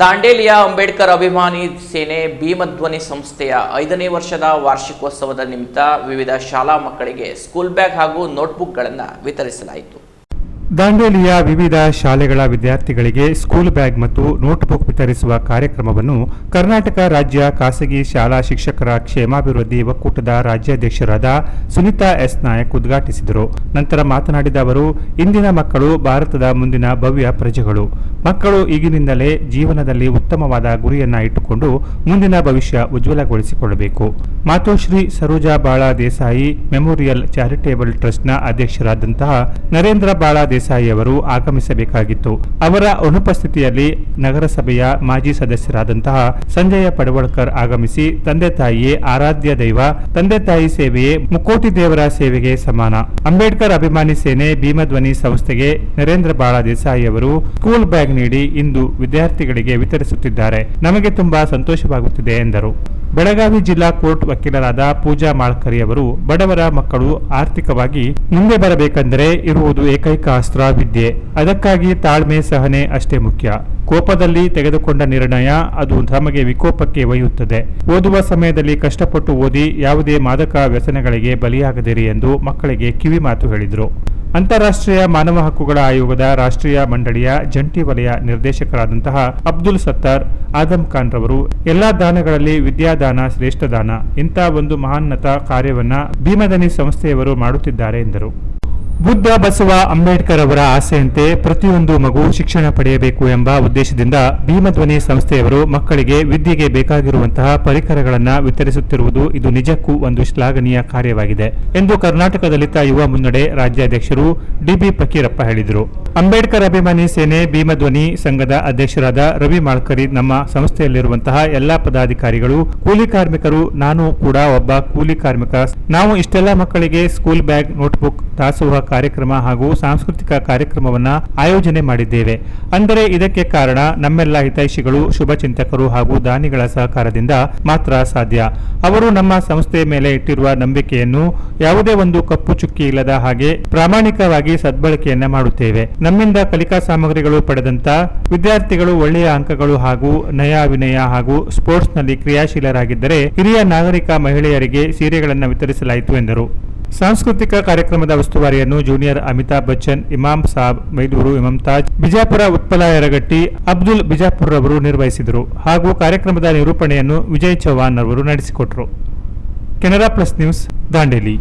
ದಾಂಡೇಲಿಯ ಅಂಬೇಡ್ಕರ್ ಅಭಿಮಾನಿ ಸೇನೆ ಭೀಮಧ್ವನಿ ಸಂಸ್ಥೆಯ ಐದನೇ ವರ್ಷದ ವಾರ್ಷಿಕೋತ್ಸವದ ನಿಮಿತ್ತ ವಿವಿಧ ಶಾಲಾ ಮಕ್ಕಳಿಗೆ ಸ್ಕೂಲ್ ಬ್ಯಾಗ್ ಹಾಗೂ ನೋಟ್ಬುಕ್ಗಳನ್ನು ವಿತರಿಸಲಾಯಿತು. ದಾಂಡೇಲಿಯ ವಿವಿಧ ಶಾಲೆಗಳ ವಿದ್ಯಾರ್ಥಿಗಳಿಗೆ ಸ್ಕೂಲ್ ಬ್ಯಾಗ್ ಮತ್ತು ನೋಟ್ಬುಕ್ ವಿತರಿಸುವ ಕಾರ್ಯಕ್ರಮವನ್ನು ಕರ್ನಾಟಕ ರಾಜ್ಯ ಖಾಸಗಿ ಶಾಲಾ ಶಿಕ್ಷಕರ ಕ್ಷೇಮಾಭಿವೃದ್ಧಿ ಒಕ್ಕೂಟದ ರಾಜ್ಯಾಧ್ಯಕ್ಷರಾದ ಸುನೀತಾ ಎಸ್. ನಾಯಕ್ ಉದ್ಘಾಟಿಸಿದರು. ನಂತರ ಮಾತನಾಡಿದ ಅವರು, ಇಂದಿನ ಮಕ್ಕಳು ಭಾರತದ ಮುಂದಿನ ಭವ್ಯ ಪ್ರಜೆಗಳು. ಮಕ್ಕಳು ಈಗಿನಿಂದಲೇ ಜೀವನದಲ್ಲಿ ಉತ್ತಮವಾದ ಗುರಿಯನ್ನ ಇಟ್ಟುಕೊಂಡು ಮುಂದಿನ ಭವಿಷ್ಯ ಉಜ್ವಲಗೊಳಿಸಿಕೊಳ್ಳಬೇಕು. ಮಾತೋಶ್ರೀ ಸರೋಜಾ ಬಾಳ ದೇಸಾಯಿ ಮೆಮೋರಿಯಲ್ ಚಾರಿಟೇಬಲ್ ಟ್ರಸ್ಟ್ನ ಅಧ್ಯಕ್ಷರಾದಂತಹ ನರೇಂದ್ರ ಬಾಳ ದೇಸಾಯಿ ಅವರು ಆಗಮಿಸಬೇಕಾಗಿತ್ತು. ಅವರ ಅನುಪಸ್ಥಿತಿಯಲ್ಲಿ ನಗರಸಭೆಯ ಮಾಜಿ ಸದಸ್ಯರಾದಂತಹ ಸಂಜಯ ಪಡವಳ್ಕರ್ ಆಗಮಿಸಿ ತಂದೆ ತಾಯಿಯೇ ಆರಾಧ್ಯ ದೈವ, ತಂದೆ ತಾಯಿ ಸೇವೆಯೇ ಮುಕ್ಕೋಟಿ ದೇವರ ಸೇವೆಗೆ ಸಮಾನ. ಅಂಬೇಡ್ಕರ್ ಅಭಿಮಾನಿ ಸೇನೆ ಭೀಮಧ್ವನಿ ಸಂಸ್ಥೆಗೆ ನರೇಂದ್ರ ಬಾಳ ದೇಸಾಯಿ ಅವರು ಸ್ಕೂಲ್ ಬ್ಯಾಗ್ ನೀಡಿ ಇಂದು ವಿದ್ಯಾರ್ಥಿಗಳಿಗೆ ವಿತರಿಸುತ್ತಿದ್ದಾರೆ. ನಮಗೆ ತುಂಬಾ ಸಂತೋಷವಾಗುತ್ತಿದೆ ಎಂದರು. ಬೆಳಗಾವಿ ಜಿಲ್ಲಾ ಕೋರ್ಟ್ ವಕೀಲರಾದ ಪೂಜಾ ಮಾಳ್ಕರಿ ಅವರು, ಬಡವರ ಮಕ್ಕಳು ಆರ್ಥಿಕವಾಗಿ ಮುಂದೆ ಬರಬೇಕೆಂದರೆ ಇರುವುದು ಏಕೈಕ ಅಸ್ತ್ರ ವಿದ್ಯೆ ಅದಕ್ಕಾಗಿ ತಾಳ್ಮೆ ಸಹನೆ ಅಷ್ಟೇ ಮುಖ್ಯ. ಕೋಪದಲ್ಲಿ ತೆಗೆದುಕೊಂಡ ನಿರ್ಣಯ, ಅದು ತಮಗೆ ವಿಕೋಪಕ್ಕೆ ಒಯ್ಯುತ್ತದೆ. ಓದುವ ಸಮಯದಲ್ಲಿ ಕಷ್ಟಪಟ್ಟು ಓದಿ ಯಾವುದೇ ಮಾದಕ ವ್ಯಸನಗಳಿಗೆ ಬಲಿಯಾಗದಿರಿ ಎಂದು ಮಕ್ಕಳಿಗೆ ಕಿವಿ ಮಾತು ಹೇಳಿದರು. ಅಂತಾರಾಷ್ಟ್ರೀಯ ಮಾನವ ಹಕ್ಕುಗಳ ಆಯೋಗದ ರಾಷ್ಟ್ರೀಯ ಮಂಡಳಿಯ ಜಂಟಿ ವಲಯ ನಿರ್ದೇಶಕರಾದಂತಹ ಅಬ್ದುಲ್ ಸತ್ತಾರ್ ಆದಮ್ ಖಾನ್ ರವರು ಎಲ್ಲಾ ದಾನಗಳಲ್ಲಿ ವಿದ್ಯಾದಾನ ಶ್ರೇಷ್ಠ ದಾನ ಇಂಥ ಒಂದು ಮಹಾನ್ನತ ಕಾರ್ಯವನ್ನ ಭೀಮದನಿ ಸಂಸ್ಥೆಯವರು ಮಾಡುತ್ತಿದ್ದಾರೆ ಎಂದರು. ಬುದ್ಧ ಬಸವ ಅಂಬೇಡ್ಕರ್ ಅವರ ಆಸೆಯಂತೆ ಪ್ರತಿಯೊಂದು ಮಗು ಶಿಕ್ಷಣ ಪಡೆಯಬೇಕು ಎಂಬ ಉದ್ದೇಶದಿಂದ ಭೀಮಧ್ವನಿ ಸಂಸ್ಥೆಯವರು ಮಕ್ಕಳಿಗೆ ವಿದ್ಯೆಗೆ ಬೇಕಾಗಿರುವಂತಹ ಪರಿಕರಗಳನ್ನು ವಿತರಿಸುತ್ತಿರುವುದು ಇದು ನಿಜಕ್ಕೂ ಒಂದು ಶ್ಲಾಘನೀಯ ಕಾರ್ಯವಾಗಿದೆ ಎಂದು ಕರ್ನಾಟಕ ದಲಿತ ಯುವ ಮುನ್ನಡೆ ರಾಜ್ಯಾಧ್ಯಕ್ಷರು ಡಿಬಿ ಫಕೀರಪ್ಪ ಹೇಳಿದರು. ಅಂಬೇಡ್ಕರ್ ಅಭಿಮಾನಿ ಸೇನೆ ಭೀಮಧ್ವನಿ ಸಂಘದ ಅಧ್ಯಕ್ಷರಾದ ರವಿ ಮಾಳ್ಕರಿ ನಮ್ಮ ಸಂಸ್ಥೆಯಲ್ಲಿರುವಂತಹ ಎಲ್ಲಾ ಪದಾಧಿಕಾರಿಗಳು, ಕೂಲಿ ಕಾರ್ಮಿಕರು, ನಾನು ಕೂಡ ಒಬ್ಬ ಕೂಲಿ ಕಾರ್ಮಿಕ. ನಾವು ಇಷ್ಟೆಲ್ಲ ಮಕ್ಕಳಿಗೆ ಸ್ಕೂಲ್ ಬ್ಯಾಗ್, ನೋಟ್ಬುಕ್, ದಾಸೋಹ ಕಾರ್ಯಕ್ರಮ ಹಾಗೂ ಸಾಂಸ್ಕೃತಿಕ ಕಾರ್ಯಕ್ರಮವನ್ನ ಆಯೋಜನೆ ಮಾಡಿದ್ದೇವೆ. ಅಂದರೆ ಇದಕ್ಕೆ ಕಾರಣ ನಮ್ಮೆಲ್ಲ ಹಿತೈಷಿಗಳು, ಶುಭ ಚಿಂತಕರು ಹಾಗೂ ದಾನಿಗಳ ಸಹಕಾರದಿಂದ ಮಾತ್ರ ಸಾಧ್ಯ. ಅವರು ನಮ್ಮ ಸಂಸ್ಥೆಯ ಮೇಲೆ ಇಟ್ಟಿರುವ ನಂಬಿಕೆಯನ್ನು ಯಾವುದೇ ಒಂದು ಕಪ್ಪು ಚುಕ್ಕಿ ಇಲ್ಲದ ಹಾಗೆ ಪ್ರಾಮಾಣಿಕವಾಗಿ ಸದ್ಬಳಕೆಯನ್ನ ಮಾಡುತ್ತೇವೆ. ನಮ್ಮಿಂದ ಕಲಿಕಾ ಸಾಮಗ್ರಿಗಳು ಪಡೆದಂತ ವಿದ್ಯಾರ್ಥಿಗಳು ಒಳ್ಳೆಯ ಅಂಕಗಳು ಹಾಗೂ ನಯ ವಿನಯ ಹಾಗೂ ಸ್ಪೋರ್ಟ್ಸ್ನಲ್ಲಿ ಕ್ರಿಯಾಶೀಲರಾಗಿದ್ದರೆ ಹಿರಿಯ ನಾಗರಿಕ ಮಹಿಳೆಯರಿಗೆ ಸೀರೆಗಳನ್ನು ವಿತರಿಸಲಾಯಿತು ಎಂದರು. ಸಾಂಸ್ಕೃತಿಕ ಕಾರ್ಯಕ್ರಮದ ಉಸ್ತುವಾರಿಯನ್ನು ಜೂನಿಯರ್ ಅಮಿತಾಬ್ ಬಚ್ಚನ್, ಇಮಾಮ್ ಸಾಬ್, ಮೈದೂರು ಇಮಮ್ತಾಜ್ ಬಿಜಾಪುರ ಉತ್ಪಲ ಯರಗಟ್ಟಿ, ಅಬ್ದುಲ್ ಬಿಜಾಪುರ್ ರವರು ನಿರ್ವಹಿಸಿದರು. ಹಾಗೂ ಕಾರ್ಯಕ್ರಮದ ನಿರೂಪಣೆಯನ್ನು ವಿಜಯ್ ಚೌಹಾಣ್ ಅವರು ನಡೆಸಿಕೊಟ್ಟರು ಕೆನರಾ ಪ್ಲಸ್ ನ್ಯೂಸ್ ದಾಂಡೇಲಿ.